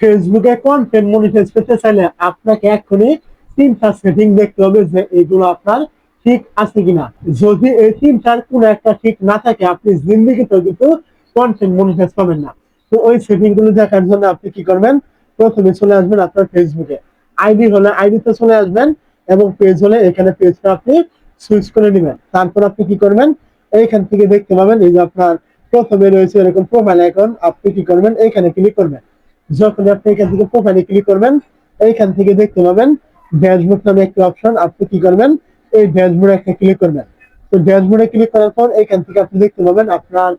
ফেসবুকে content monetize করতে চাইলে আপনাকে এখনই তিনটা সেটিং দেখতে হবে যে এগুলো আপনার ঠিক আছে কিনা। যদি এই তিনটার কোনো একটা ঠিক না থাকে, আপনি জিন্দিগিতে কিন্তু কন্টেন্ট মনিটাইজ পাবেন না। তো ওই সেটিংগুলো দেখার জন্য আপনি কি করবেন? প্রথমে চলে আসবেন আপনার ফেসবুকে আইডি হলে আইডিতে চলে আসবেন এবং পেজ হলে এখানে পেজটা আপনি সুইচ করে নেবেন। তারপর আপনি কি করবেন? এইখান থেকে দেখতে পাবেন এই যে আপনার প্রথমে রয়েছে এরকম প্রোফাইল আইকন আপনি কি করবেন? এখানে ক্লিক করবেন। যখন আপনি এখান থেকে প্রোফাইলে ক্লিক করবেন, এইখান থেকে দেখতে পাবেন ড্যাশবোর্ড নামে একটি অপশন আপনি কি করবেন? এই ড্যাশবোর্ডে একটা ক্লিক করবেন। তো ড্যাশবোর্ডে ক্লিক করার পর এখান থেকে আপনি দেখতে পাবেন আপনার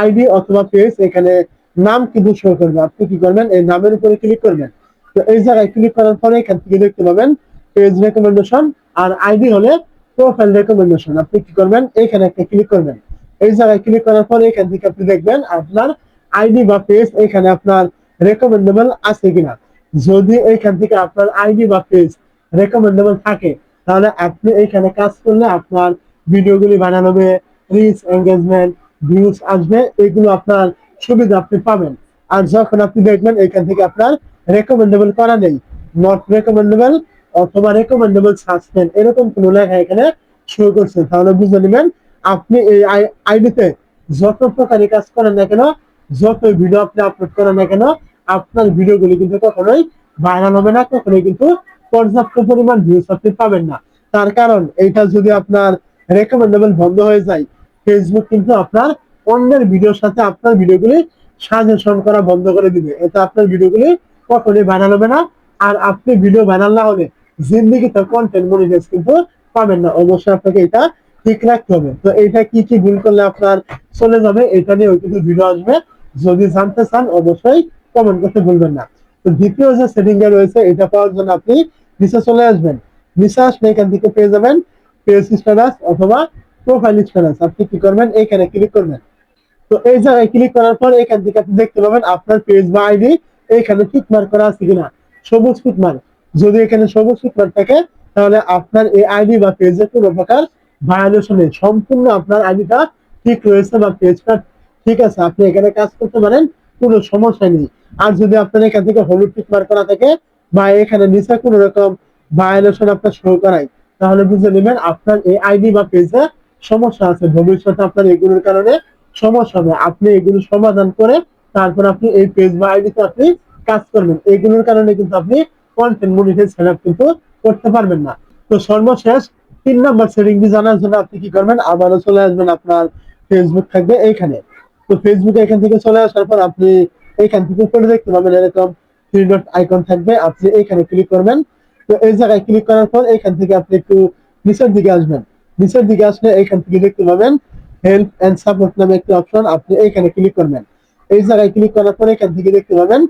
আইডি অথবা পেজ এখানে নাম কিন্তু শো করবে। আপনি কি করবেন? এই নামের উপরে ক্লিক করবেন। তো এই জায়গায় ক্লিক করার পরে এখান থেকে দেখতে পাবেন পেজ রেকমেন্ডেশন আর আইডি হলে প্রোফাইল রেকমেন্ডেশন আপনি কি করবেন? এইখানে একটা ক্লিক করবেন। এই জায়গায় ক্লিক করার পরে এখান থেকে আপনি দেখবেন আপনার আইডি বা পেজ এখানে আপনার রেকমেন্ডেবল আছে কিনা? যদি এইখান থেকে আপনার আইডি বা পেজ রেকমেন্ডেবল থাকে, তাহলে আপনি এইখানে কাজ করলে আপনার ভিডিওগুলি বানানো হবে রিচ এঙ্গেজমেন্ট ভিউজ আসবে, এগুলো আপনার সুবিধা আপনি পাবেন। আর যখন আপনি দেখবেন এখান থেকে আপনার রেকমেন্ডেবল করা নেই নট রেকমেন্ডেবল অথবা রেকমেন্ডেবল সাসপেন্ড এরকম কোনো লেখা এখানে শো করছে, তাহলে বুঝে নেবেন আপনি এই আইডিতে যত প্রকারই কাজ করেন না কেন যত ভিডিও আপনি আপলোড করেন না কেন আপনার ভিডিওগুলি কিন্তু কখনোই ভাইরাল হবে না, কখনোই কিন্তু পর্যাপ্ত পরিমাণ ভিউজ আপনি পাবেন না। তার কারণ এইটা যদি আপনার রেকমেন্ডেবল বন্ধ হয়ে যায় ফেসবুক কিন্তু আপনার অন্যের ভিডিওর সাথে আপনার ভিডিওগুলি সাজেশন করা বন্ধ করে দিবে। এতে আপনার ভিডিওগুলি কখনোই ভাইরাল হবে না। আর আপনি ভিডিও ভাইরাল না হলে জিন্দিগিতে কন্টেন্ট মনিটাইজ কিন্তু পাবেন না। অবশ্যই আপনাকে এটা ঠিক রাখতে হবে। তো এটা কি কি ভুল করলে আপনার চলে যাবে, এটা নিয়ে ওই কিন্তু ভিডিও আসবে। যদি জানতে চান, অবশ্যই কমেন্ট করতে ভুলবেন না। তো দ্বিতীয় যে সেটিং এ রয়েছে, এটা পাওয়ার জন্য আপনি নিচে চলে আসবেন। নিচে আসলে এখান থেকে পেয়ে যাবেন পেজ স্ট্যাটাস অথবা প্রোফাইল স্ট্যাটাস আপনি কি করবেন? এখানে ক্লিক করবেন। তো এই জায়গায় ক্লিক করার পর এখান থেকে আপনি দেখতে পাবেন আপনার পেজ বা আইডি এখানে মার্ক করা আছে কিনা। সবুজ মার্ক যদি এখানে সবুজ মার্ক থাকে, তাহলে আপনার এই আইডি বা পেজে কোনো প্রকার ভায়োলেশন সম্পূর্ণ আপনার আইডিটা ঠিক রয়েছে বা পেজটা ঠিক আছে। আপনি এখানে কাজ করতে পারেন, কোনো সমস্যা নেই। আর যদি আপনার এখান থেকে হলুদ টিক মার্ক করা থাকে, বা এখানে নিচে কোনো রকম ভায়োলেশন আপনার শো করায়, তাহলে বুঝে নেবেন আপনার এই আইডি বা পেজে সমস্যা আছে। ভবিষ্যতে আপনার এগুলোর কারণে সমস্যা হবে। আপনি এগুলো সমাধান করে তারপর আপনি এই পেজ বা আইডিতে আপনি কাজ করবেন। এগুলোর কারণে কিন্তু আপনি কন্টেন্ট মনিটাইজ সেট কিন্তু করতে পারবেন না। তো সর্বশেষ তিন নাম্বার সেটিংটি জানার জন্য আপনি কি করবেন? আবারও চলে আসবেন আপনার ফেসবুক থাকবে এইখানে। তো ফেসবুকে এখান থেকে চলে আসার পর আপনি এইখান থেকে উপরে দেখতে পাবেন এরকম থ্রি ডট আইকন থাকবে। আপনি এইখানে ক্লিক করবেন। তো এই জায়গায় ক্লিক করার পর এইখান থেকে আপনি একটু নিচের দিকে আসবেন। নিচের দিকে আসলে এইখান থেকে দেখতে পাবেন হেল্প এন্ড সাপোর্ট নামে একটি অপশন আপনি এইখানে ক্লিক করবেন। এই জায়গায় ক্লিক করার পর এখান থেকে দেখতে পাবেন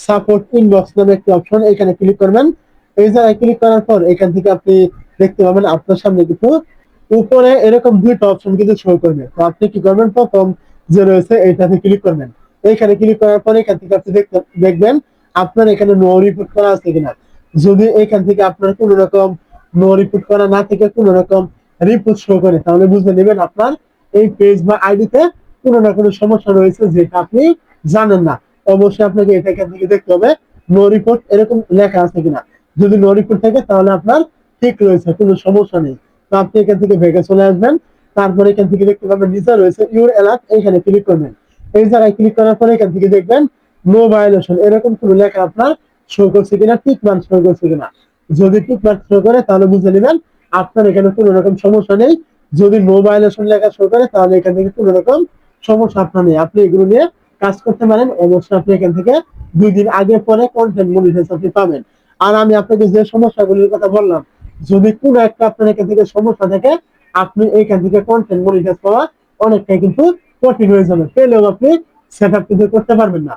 সাপোর্ট ইনবক্স নামে একটি অপশন এখানে ক্লিক করবেন। এই জায়গায় ক্লিক করার পর এখান থেকে আপনি দেখতে পাবেন আপনার সামনে কিছু উপরে এরকম দুইটা অপশন কিন্তু শো করবে। তো আপনি কি করবেন? প্রথম যে রয়েছে, এইটাতে ক্লিক করবেন। এইখানে ক্লিক করার পরে এখান থেকে আপনি দেখবেন আপনার এখানে নো রিপোর্ট করা আছে কিনা। যদি এখান থেকে আপনার কোন রকম নো রিপোর্ট করা না থেকে, কোন রকম রিপোর্ট শো করে, তাহলে বুঝে নেবেন আপনার এই পেজ বা আইডিতে কোনো না কোনো সমস্যা রয়েছে যেটা আপনি জানেন না। অবশ্যই আপনাকে এটা এখান থেকে দেখতে হবে নো রিপোর্ট এরকম লেখা আছে কিনা। যদি নো রিপোর্ট থাকে, তাহলে আপনার ঠিক রয়েছে, কোনো সমস্যা নেই। তো আপনি এখান থেকে ভেগে চলে আসবেন, তারপরে এখান থেকে দেখতে পাবেন নিচে রয়েছে ইউর অ্যালার্ট এখানে ক্লিক করবেন। এই জায়গায় ক্লিক করার পরে এখান থেকে দেখবেন নো ভায়োলেশন এরকম কোনো লেখা আপনার শো করছে কিনা টিক মার্ক শো করছে কিনা। যদি টিক মার্ক শো করে, তাহলে বুঝে নেবেন আপনার এখানে কোনো রকম সমস্যা নেই। যদি নো ভায়োলেশন লেখা শো করে, তাহলে এখান থেকে কোনো রকম সমস্যা আপনার নেই। আপনি এগুলো নিয়ে কাজ করতে পারেন। অবশ্যই আপনি এখান থেকে দুই দিন আগে পরে কন্টেন্ট মনিটাইজ আপনি পাবেন। আর আমি আপনাকে যে সমস্যাগুলির কথা বললাম, যদি কোনো একটা আপনার এখান থেকে সমস্যা থাকে, আপনি এখান থেকে কন্টেন্ট মনিটাইজ পাওয়া অনেকটাই কিন্তু কঠিন হয়ে আপনি সেট আপ কিন্তু করতে পারবেন না।